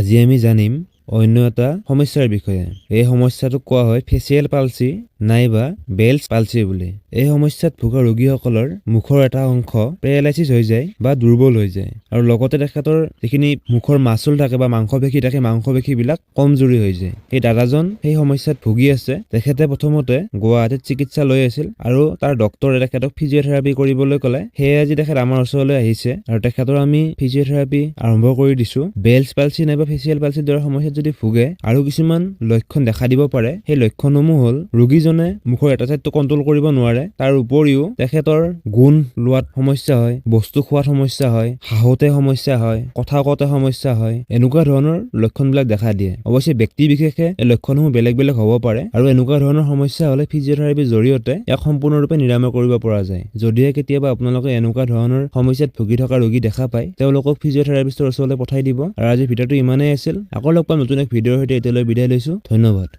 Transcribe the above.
আজি আমি জানিম অন্য এটা সমস্যাৰ বিষয়ে। এই সমস্যাটোক কোৱা হয় ফেচিয়েল পালচি নাইবা বেলছ পালচি বুলি। এই সমস্যাত ভোগা ৰোগীসকলৰ মুখৰ এটা অংশ পেৰালাইচিছ হৈ যায় বা দুৰ্বল হৈ যায়। আৰু লগতে তেখেতৰ যিখিনি মুখৰ মাচুল থাকে বা মাংসপেশী থাকে, মাংসপেশীবিলাক কমজুৰি হৈ যায়। সেই দাদাজন সেই সমস্যাত ভুগি আছে। তেখেতে প্ৰথমতে গুৱাহাটীত চিকিৎসা লৈ আছিল আৰু তাৰ ডক্তৰে তেখেতক ফিজিঅ'থেৰাপি কৰিবলৈ ক'লে। সেয়ে আজি তেখেত আমাৰ ওচৰলৈ আহিছে। আৰু তেখেতৰ আমি ফিজিঅ'থেৰাপি আৰম্ভ কৰি দিছো। বেলছ পালচি নাইবা ফেচিয়েল পালচিৰ দৰে সমস্যাত যদি ভোগে আৰু কিছুমান লক্ষণ দেখা দিব পাৰে সেই লক্ষণসমূহ হ'ল ৰোগীজনে মুখৰ এটা চাইডটো কণ্ট্ৰল কৰিব নোৱাৰে তাৰ উপৰিও তেখেতৰ গুণ লোৱাত সমস্যা হয় বস্তু খোৱাত সমস্যা হয় হাঁহোতে সমস্যা হয় কথা কওঁতে সমস্যা হয় এনেকুৱা ধৰণৰ লক্ষণবিলাক দেখা দিয়ে। অৱশ্যে ব্যক্তি বিশেষে এই লক্ষণসমূহ বেলেগ বেলেগ হ'ব পাৰে আৰু এনেকুৱা ধৰণৰ সমস্যা হ'লে ফিজিঅ'থেৰাপিৰ জৰিয়তে ইয়াক সম্পূৰ্ণৰূপে নিৰাময় কৰিব পৰা যায়। যদিহে কেতিয়াবা আপোনালোকে এনেকুৱা ধৰণৰ সমস্যাত ভুগি থকা ৰোগী দেখা পায় তেওঁলোকক ফিজিঅ'থেৰাপিষ্টৰ ওচৰলৈ পঠাই দিব। আৰু আজিৰ ভিডিঅ'টো ইমানেই আছিল আকৌ লগ পাম নতুন এক ভিডিঅ'ৰ সৈতে এতিয়ালৈ বিদায় লৈছো। ধন্যবাদ।